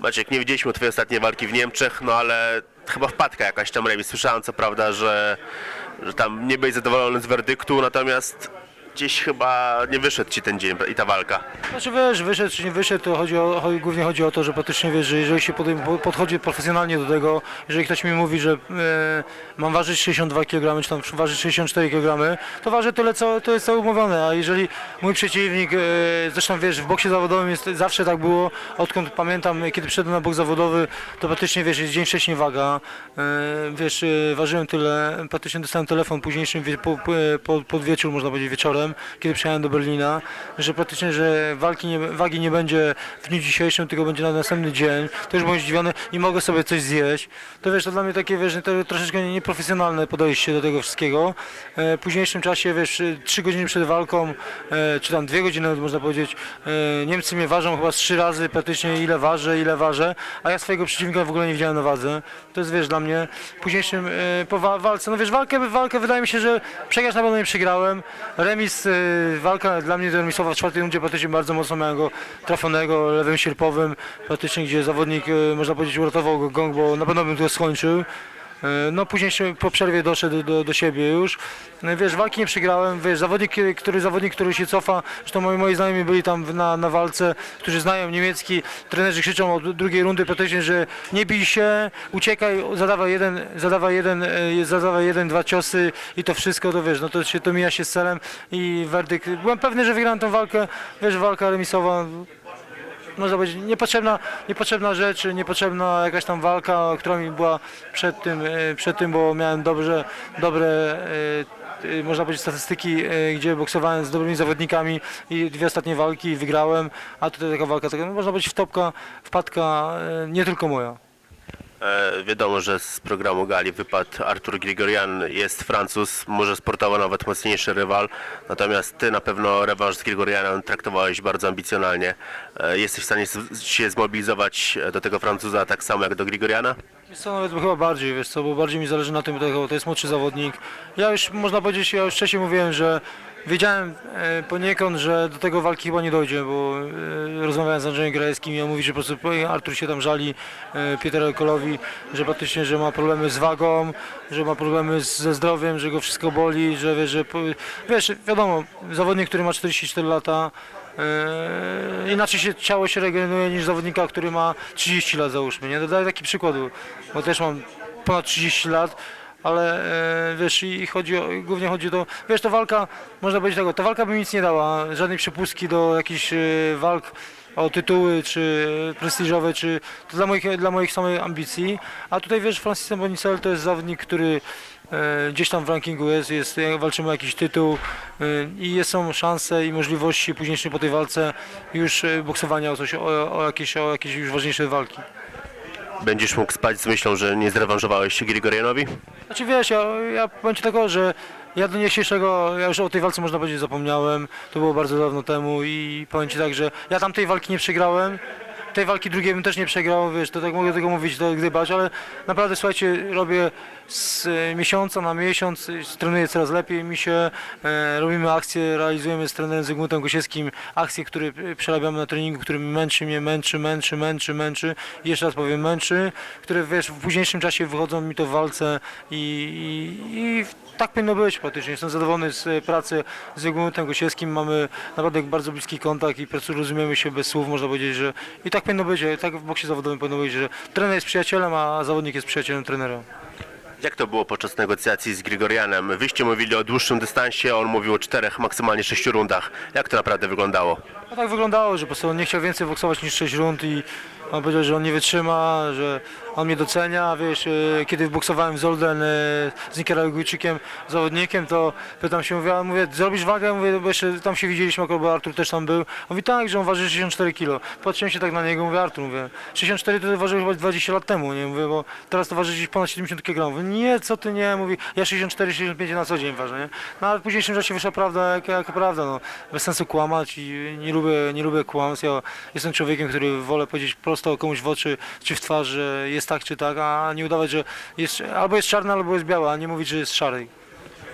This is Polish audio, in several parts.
Maciek, nie widzieliśmy twojej ostatniej walki w Niemczech, no ale chyba wpadka jakaś tam remis. Słyszałem co prawda, że, że tam nie byłeś zadowolony z werdyktu, natomiast gdzieś chyba nie wyszedł ci ten dzień i ta walka. Znaczy wiesz, wyszedł czy nie wyszedł, to chodzi o, chodzi, głównie chodzi o to, że praktycznie wiesz, że jeżeli się podejm- po- podchodzi profesjonalnie do tego, jeżeli ktoś mi mówi, że e, mam ważyć 62 kg, czy tam ważyć 64 kg, to waży tyle, co to jest co umówione, a jeżeli mój przeciwnik, e, zresztą wiesz, w boksie zawodowym jest, zawsze tak było, odkąd pamiętam, kiedy przyszedłem na boks zawodowy, to praktycznie wiesz, jest dzień wcześniej waga, e, wiesz, e, ważyłem tyle, praktycznie dostałem telefon późniejszym, wie- po, po, po, pod wieczór, można powiedzieć wieczorem, kiedy przyjechałem do Berlina, że praktycznie, że walki nie, wagi nie będzie w dniu dzisiejszym, tylko będzie na następny dzień, to już byłem zdziwiony i mogę sobie coś zjeść, to wiesz, to dla mnie takie, wiesz, to troszeczkę nieprofesjonalne podejście do tego wszystkiego. E, w późniejszym czasie, wiesz, trzy godziny przed walką, e, czy tam dwie godziny, można powiedzieć, e, Niemcy mnie ważą chyba trzy razy praktycznie ile ważę, ile ważę, a ja swojego przeciwnika w ogóle nie widziałem na wadze. To jest, wiesz, dla mnie późniejszym, po wa- walce, no wiesz, walkę, walkę wydaje mi się, że przegrać na pewno nie przegrałem. Remis, e, walka dla mnie remisowa w czwartej rundzie praktycznie bardzo mocno miałem go trafionego lewym sierpowym, praktycznie gdzie zawodnik, e, można powiedzieć, uratował go gong, bo na pewno bym to skończył. E, No później się po przerwie doszedł do, do siebie już. No, Wiesz, walki nie przegrałem, wiesz, zawodnik, który- zawodnik, który się cofa, zresztą moi, moi znajomi byli tam na, na walce, którzy znają niemiecki, trenerzy krzyczą od drugiej rundy praktycznie, że nie bij się, uciekaj, zadawaj jeden, zadawaj jeden, e, zadawaj jeden, dwa ciosy i to wszystko, to wiesz, no to się, to mija się z celem i werdykt. Byłem pewny, że wygram tę walkę, wiesz, walka remisowa, można powiedzieć, niepotrzebna, niepotrzebna rzecz, niepotrzebna jakaś tam walka, która mi była przed tym, e, przed tym bo miałem dobrze, dobre, e, e, można powiedzieć, statystyki, gdzie boksowałem z dobrymi zawodnikami i dwie ostatnie walki wygrałem, a tutaj taka walka, no, można powiedzieć, wtopka, wpadka, nie tylko moja. E, wiadomo, że z programu Gali wypadł Artur Grigorian, jest Francuz, może sportowo nawet mocniejszy rywal, natomiast ty na pewno rewanż z Grigorianem traktowałeś bardzo ambicjonalnie. E, jesteś w stanie się zmobilizować do tego Francuza tak samo jak do Grigoriana? Wiesz co, nawet chyba bardziej, wiesz co, bo bardziej mi zależy na tym, bo to jest młodszy zawodnik. Ja już, można powiedzieć, ja już wcześniej mówiłem, że wiedziałem e, poniekąd, że do tego walki chyba nie dojdzie, bo e, rozmawiałem z Andrzejem Grajewskim i on mówi, że po prostu Artur się tam żali e, Pieter Kolowi, że praktycznie, że ma problemy z wagą, że ma problemy ze zdrowiem, że go wszystko boli, że wiesz, że wiesz, wiadomo, zawodnik, który ma 44 lata, inaczej się ciało się regeneruje niż zawodnika, który ma 30 lat załóżmy, nie? Dodaję taki przykład, bo też mam ponad 30 lat, ale e, wiesz, i chodzi o, głównie chodzi o wiesz, to walka, można powiedzieć tego, ta walka by mi nic nie dała, żadnej przepustki do jakichś e, walk o tytuły, czy prestiżowe, czy to dla moich, dla moich samych ambicji, a tutaj wiesz, Francis Bonicel to jest zawodnik, który e, gdzieś tam w rankingu jest, jest e, walczymy o jakiś tytuł e, i są szanse i możliwości późniejszej po tej walce już e, boksowania o coś, o, o, jakieś, o jakieś już ważniejsze walki. Będziesz mógł spać z myślą, że nie zrewanżowałeś się Grigorianowi? Znaczy wiesz, ja, ja powiem Ci tego, że ja do dzisiejszego, ja już o tej walce można powiedzieć zapomniałem, to było bardzo dawno temu i powiem Ci tak, że ja tam tej walki nie przegrałem, tej walki drugiej bym też nie przegrał, wiesz, to tak mogę tego mówić, to gdybać, ale naprawdę słuchajcie, robię z e, miesiąca na miesiąc, e, trenuję coraz lepiej mi się, e, robimy akcje, realizujemy z trenerem Zygmuntem Gosiewskim akcje, które e, przerabiamy na treningu, który męczy mnie, męczy, męczy, męczy, męczy jeszcze raz powiem męczy, które wiesz, w późniejszym czasie wychodzą mi to w walce i, i, i tak powinno być praktycznie. Jestem zadowolony z pracy z Zygmuntem Gosiewskim, mamy naprawdę bardzo bliski kontakt i po prostu rozumiemy się bez słów, można powiedzieć, że i tak powinno być, tak w boksie zawodowym powinno być, że trener jest przyjacielem, a zawodnik jest przyjacielem trenera. Jak to było podczas negocjacji z Grigorianem? Wyście mówili o dłuższym dystansie, on mówił o czterech, maksymalnie sześciu rundach. Jak to naprawdę wyglądało? No tak wyglądało, że po prostu on nie chciał więcej boksować niż 6 rund i on powiedział, że on nie wytrzyma, że on mnie docenia, wiesz, e, kiedy boksowałem w Zolden e, z Nikaragujczykiem, zawodnikiem, to pytam się, mówię, mówię, zrobisz wagę? Mówię, bo jeszcze tam się widzieliśmy, bo Artur też tam był. On mówi, tak, że on waży 64 kilo. Patrzyłem się tak na niego, mówię, Artur, mówię, 64 to ważył chyba 20 lat temu, nie, mówię, bo teraz to waży gdzieś ponad 70 kg. Mówię, nie, co ty nie, mówi, ja 64, 65 na co dzień ważę, nie? No ale w późniejszym czasie wyszła prawda, jaka, jaka prawda, no. Bez sensu kłamać i nie lubię, nie lubię kłamstw. Ja jestem człowiekiem, który wolę powiedzieć prosto komuś w oczy czy w twarz, że jest tak czy tak, a nie udawać, że jest, albo jest czarny, albo jest biały, a nie mówić, że jest szary.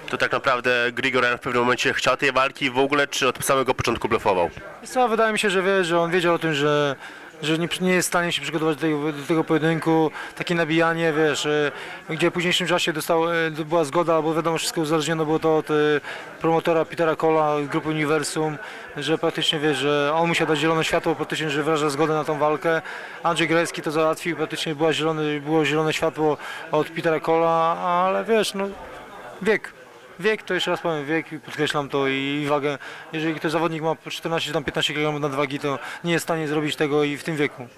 To tak naprawdę Grigorian w pewnym momencie chciał tej walki w ogóle, czy od samego początku blefował? Wiesz Co, wydaje mi się, że wie, że on wiedział o tym, że, że nie, nie jest w stanie się przygotować do tego, do tego pojedynku, takie nabijanie, wiesz, e, gdzie w późniejszym czasie dostał, e, była zgoda, bo wiadomo, wszystko uzależnione było to od e, promotora Petera Cola, grupy Universum, że praktycznie, wiesz, że on musiał dać zielone światło, praktycznie, że wyraża zgodę na tą walkę. Andrzej Grajski to załatwił, praktycznie była zielone, było zielone światło od Petera Cola, ale wiesz, no wiek. Wiek, to jeszcze raz powiem, wiek, i podkreślam to i wagę. Jeżeli ktoś zawodnik ma 14 czy tam 15 kg nadwagi, to nie jest w stanie zrobić tego i w tym wieku.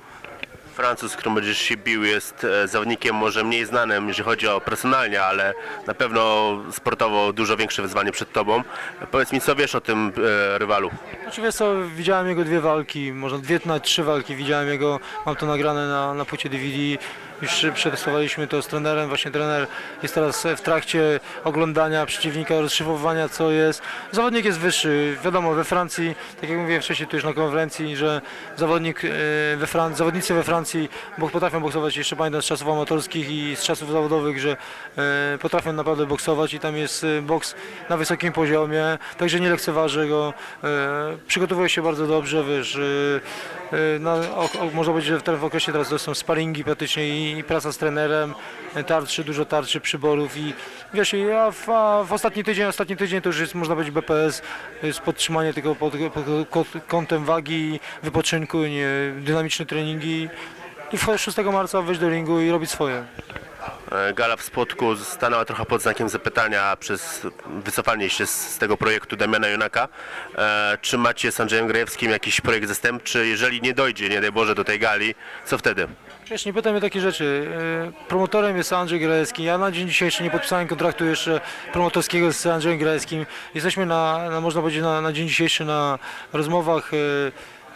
Francuz, z którym będziesz się bił, jest e, zawodnikiem może mniej znanym, jeżeli chodzi o personalnie, ale na pewno sportowo dużo większe wyzwanie przed tobą. Powiedz mi, co wiesz o tym e, rywalu? Znaczy wiesz co, widziałem jego dwie walki, może dwie, nawet trzy walki, widziałem jego, mam to nagrane na, na płycie DVD. Już przetestowaliśmy to z trenerem, właśnie trener jest teraz w trakcie oglądania przeciwnika, rozszyfrowania co jest. Zawodnik jest wyższy, wiadomo we Francji, tak jak mówiłem wcześniej tu już na konferencji, że zawodnik e, we Francji, zawodnicy we Francji potrafią boksować, jeszcze pamiętam z czasów amatorskich i z czasów zawodowych, że e, potrafią naprawdę boksować i tam jest e, boks na wysokim poziomie, także nie lekceważę go, przygotowuje się bardzo dobrze, wiesz, na, o, o, można powiedzieć, że w, w okresie teraz to są sparingi praktycznie i, i praca z trenerem, tarczy, dużo tarczy, przyborów i wiesz, ja w, w ostatni tydzień, ostatni tydzień to już jest, można powiedzieć, BPS, jest podtrzymanie tego pod, pod, kątem wagi, wypoczynku, nie, dynamiczne treningi i w- 6 marca wejść do ringu i robić swoje. E, Gala w Spodku stanęła trochę pod znakiem zapytania przez wycofanie się z, z tego projektu Damiana Junaka. E, czy macie z Andrzejem Grajewskim jakiś projekt zastępczy? Jeżeli nie dojdzie, nie daj Boże, do tej gali, co wtedy? Wiesz, nie pytaj mnie takie rzeczy. E, Promotorem jest Andrzej Grajewski. Ja na dzień dzisiejszy nie podpisałem kontraktu jeszcze promotorskiego z Andrzejem Grajewskim. Jesteśmy na, na można powiedzieć, na, na dzień dzisiejszy na rozmowach e,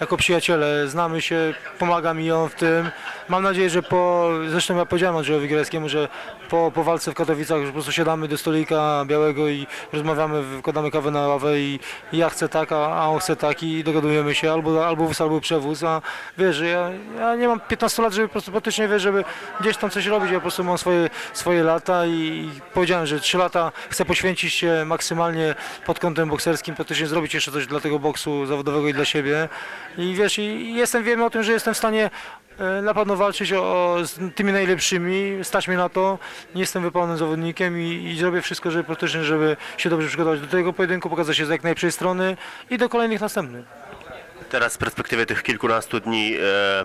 jako przyjaciele. Znamy się, pomaga mi on w tym. Mam nadzieję, że po, zresztą ja powiedziałem Andrzejowi Grajewskiemu, że po, po walce w Katowicach po prostu siadamy do stolika białego i rozmawiamy, wkładamy kawę na ławę i, ja chcę tak, a, a on chce tak i dogadujemy się albo, albo wóz, albo przewóz, a wiesz, ja, ja nie mam 15 lat, żeby po prostu praktycznie wiesz, żeby gdzieś tam coś robić, ja po prostu mam swoje, swoje lata i, i powiedziałem, że 3 lata chcę poświęcić się maksymalnie pod kątem bokserskim, praktycznie zrobić jeszcze coś dla tego boksu zawodowego i dla siebie i wiesz, i, jestem, wiem o tym, że jestem w stanie e, na pewno walczyć o, o, z tymi najlepszymi, stać mnie na to, nie jestem wypalonym zawodnikiem i, i zrobię wszystko, żeby praktycznie, żeby się dobrze przygotować do tego pojedynku, pokazać się z jak najlepszej strony i do kolejnych następnych. Teraz z perspektywy tych kilkunastu dni, e,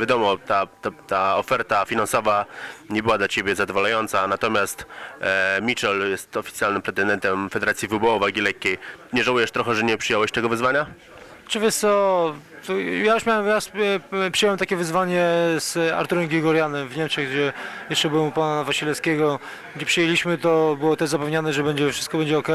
wiadomo, ta, ta, ta oferta finansowa nie była dla Ciebie zadowalająca, natomiast e, Mitchell jest oficjalnym pretendentem Federacji WBO wagi lekkiej. Nie żałujesz trochę, że nie przyjąłeś tego wyzwania? Czy wiesz co, ja już miałem, ja e, przyjąłem takie wyzwanie z Arturem Grigorianem w Niemczech, gdzie jeszcze byłem u pana Wasilewskiego, gdzie przyjęliśmy to, było też zapewniane, że będzie, wszystko będzie ok,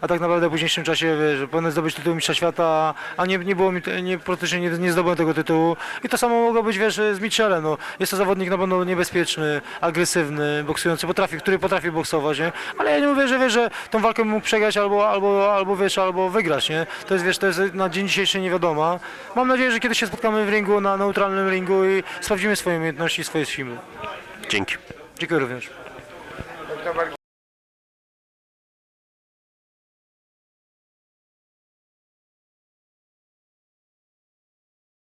a tak naprawdę w późniejszym czasie, wiesz, powinien zdobyć tytuł mistrza świata, a nie, nie było mi, nie, praktycznie nie, nie zdobyłem tego tytułu i to samo mogło być, wiesz, z Michelem, no. Jest to zawodnik na pewno niebezpieczny, agresywny, boksujący, potrafi, który potrafi boksować, nie? Ale ja nie mówię, że wiesz, że tą walkę mógł przegrać albo, albo, albo wiesz, albo wygrać, nie? To jest, wiesz, to jest na dzień dzisiejszy nie wiadomo. Mam nadzieję, że kiedyś się spotkamy w ringu, na neutralnym ringu i sprawdzimy swoje umiejętności i swoje siły. Dzięki. Dziękuję również.